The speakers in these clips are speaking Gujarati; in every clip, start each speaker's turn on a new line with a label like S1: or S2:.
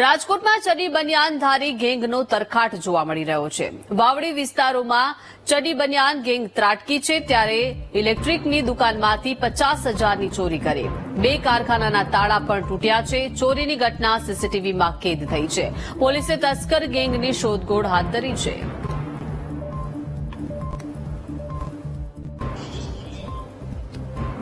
S1: રાજકોટમાં ચડી બનિયાનધારી ગેંગનો તરખાટ જોવા મળી રહ્યો છે. વાવડી વિસ્તારોમાં ચડી બનિયાન ગેંગ ત્રાટકી છે ત્યારે ઇલેક્ટ્રિકની દુકાનમાંથી પચાસ હજારની ચોરી કરી. બે કારખાનાના તાળા પણ તૂટ્યા છે. ચોરીની ઘટના સીસીટીવીમાં કેદ થઈ છે. પોલીસે તસ્કર ગેંગની શોધખોળ હાથ ધરી છે.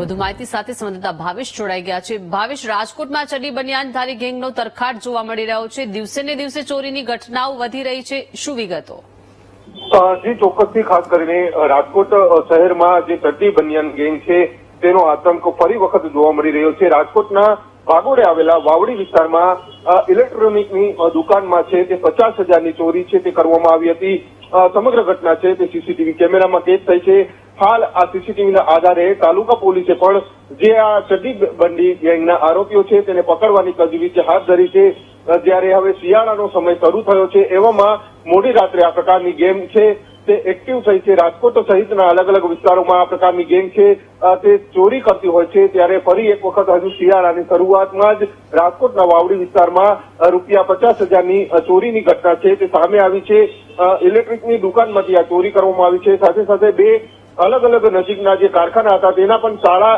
S1: વધુ માહિતી સાથે સંવાદદાતા ભાવેશ જોડાઈ ગયા છે. ભાવેશ, રાજકોટમાં ચડી બનિયાનધારી ગેંગનો તરખાટ જોવા મળી રહ્યો છે. દિવસે ને દિવસે ચોરીની ઘટનાઓ વધી રહી છે. શું વિગતો?
S2: જી, ચોક્કસથી ખાસ કરીને રાજકોટ શહેરમાં જે ચડ્ડી બનિયાન ગેંગ છે, તેનો આતંક ફરી વખત જોવા મળી રહ્યો છે. રાજકોટના વાગોડે આવેલા વાવડી વિસ્તારમાં ઇલેક્ટ્રોનિકની દુકાનમાં છે તે પચાસ હજારની ચોરી છે તે કરવામાં આવી હતી. સમગ્ર ઘટના છે તે સીસીટીવી કેમેરામાં કેદ થઈ છે. હાલ આ સીસીટીવીના આધારે તાલુકા પોલીસે પણ જે આ ચડ્ડી બંડી ગેંગના આરોપીઓ છે તેને પકડવાની તજવીજ હાથ ધરી છે જ્યારે હવે શિયાળાનો સમય શરૂ થયો છે, એવામાં મોડી રાત્રે આ પ્રકારની ગેમ છે, તે એક્ટિવ થઈ છે, રાજકોટ સહિતના અલગ અલગ વિસ્તારોમાં આ પ્રકારની ગેંગ છે તે ચોરી કરતી હોય છે, ત્યારે ફરી એક વખત હજુ શિયાળાની શરૂઆતમાં જ રાજકોટના વાવડી વિસ્તારમાં રૂપિયા પચાસ હજારની ચોરીની ઘટના છે, તે સામે આવી છે ઇલેક્ટ્રિકની દુકાનમાંથી આ ચોરી કરવામાં આવી છે, સાથે સાથે બે અલગ અલગ નજીકના જે કારખાના હતા, તેના પણ તાળા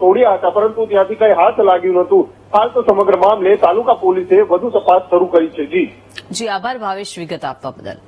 S2: તોડ્યા હતા, પરંતુ ત્યાંથી કઈ હાથ લાગ્યું નહોતું. હાલ તો સમગ્ર મામલે તાલુકા પોલીસે વધુ તપાસ શરૂ કરી છે. જી.
S1: જી, આભાર ભાવેશ વિગત આપવા બદલ.